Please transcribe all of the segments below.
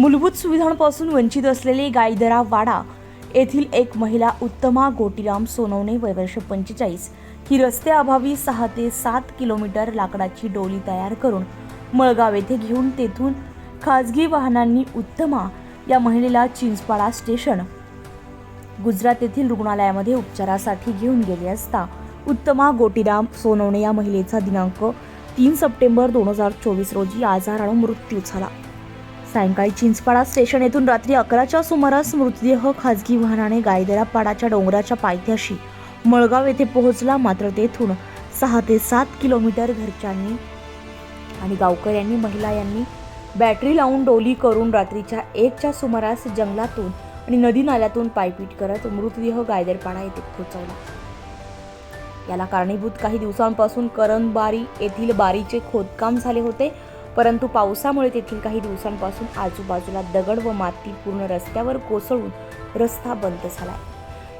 मूलभूत सुविधांपासून वंचित असलेले गायदरा वाडा येथील एक महिला उत्तमा गोटीराम सोनवणे वय वर्ष पंचेचाळीस. ही रस्त्याअभावी सहा ते सात किलोमीटर लाकडाची डोली तयार करून मळगाव येथे घेऊन तेथून खाजगी वाहनांनी उत्तमा या महिलेला चिंचपाडा स्टेशन गुजरात येथील रुग्णालयामध्ये उपचारासाठी घेऊन गेले असता उत्तमा गोटीराम सोनवणे या महिलेचा दिनांक तीन सप्टेंबर दोन हजार चोवीस रोजी आजारानं मृत्यू झाला. सायंकाळी चिंचपाडा स्टेशन येथून रात्री अकराच्या सुमारास मृतदेह खाजगी वाहनाने गायदेरापाडाच्या डोंगराच्या पायथ्याशी मळगाव येथे पोहोचला. मात्र तेथून सहा ते सात किलोमीटर घरच्यांनी आणि गावकऱ्यांनी महिला यांनी बॅटरी लावून डोली करून रात्रीच्या एकच्या सुमारास जंगलातून आणि नदी नाल्यातून पायपीट करत मृतदेह गायदरपाडा येथे पोहोचवला. याला कारणीभूत काही दिवसांपासून करणबारी येथील बारीचे खोदकाम झाले होते. परंतु पावसामुळे तेथील काही दिवसांपासून आजूबाजूला दगड व माती पूर्ण रस्त्यावर कोसळून रस्ता बंद झाला.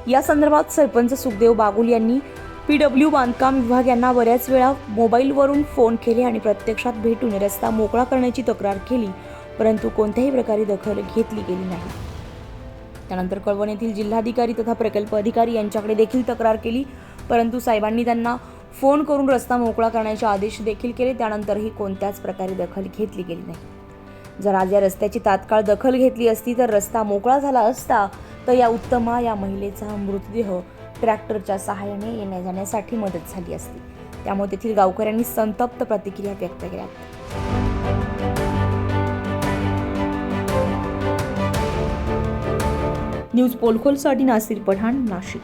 या संदर्भात सरपंच सुखदेव बागुल यांनी पी डब्ल्यू बांधकाम विभाग यांना बऱ्याच वेळा मोबाईलवरून फोन केले आणि प्रत्यक्षात भेटून रस्ता मोकळा करण्याची तक्रार केली परंतु कोणत्याही प्रकारे दखल घेतली गेली नाही. त्यानंतर कळवण येथील जिल्हाधिकारी तथा प्रकल्प अधिकारी यांच्याकडे देखील तक्रार केली परंतु साहेबांनी त्यांना फोन करून रस्ता मोकळा करण्याचे आदेश देखील केले. त्यानंतरही कोणत्याच प्रकारे दखल घेतली गेली नाही. जर आज या रस्त्याची तात्काळ दखल घेतली असती तर रस्ता मोकळा झाला असता तर या उत्तमा या महिलेचा मृतदेह ट्रॅक्टरच्या सहाय्याने येण्या जाण्यासाठी मदत झाली असती. त्यामुळे तेथील गावकऱ्यांनी संतप्त प्रतिक्रिया व्यक्त केल्या. न्यूज पोलखोलसाठी नासिर पठाण नाशिक.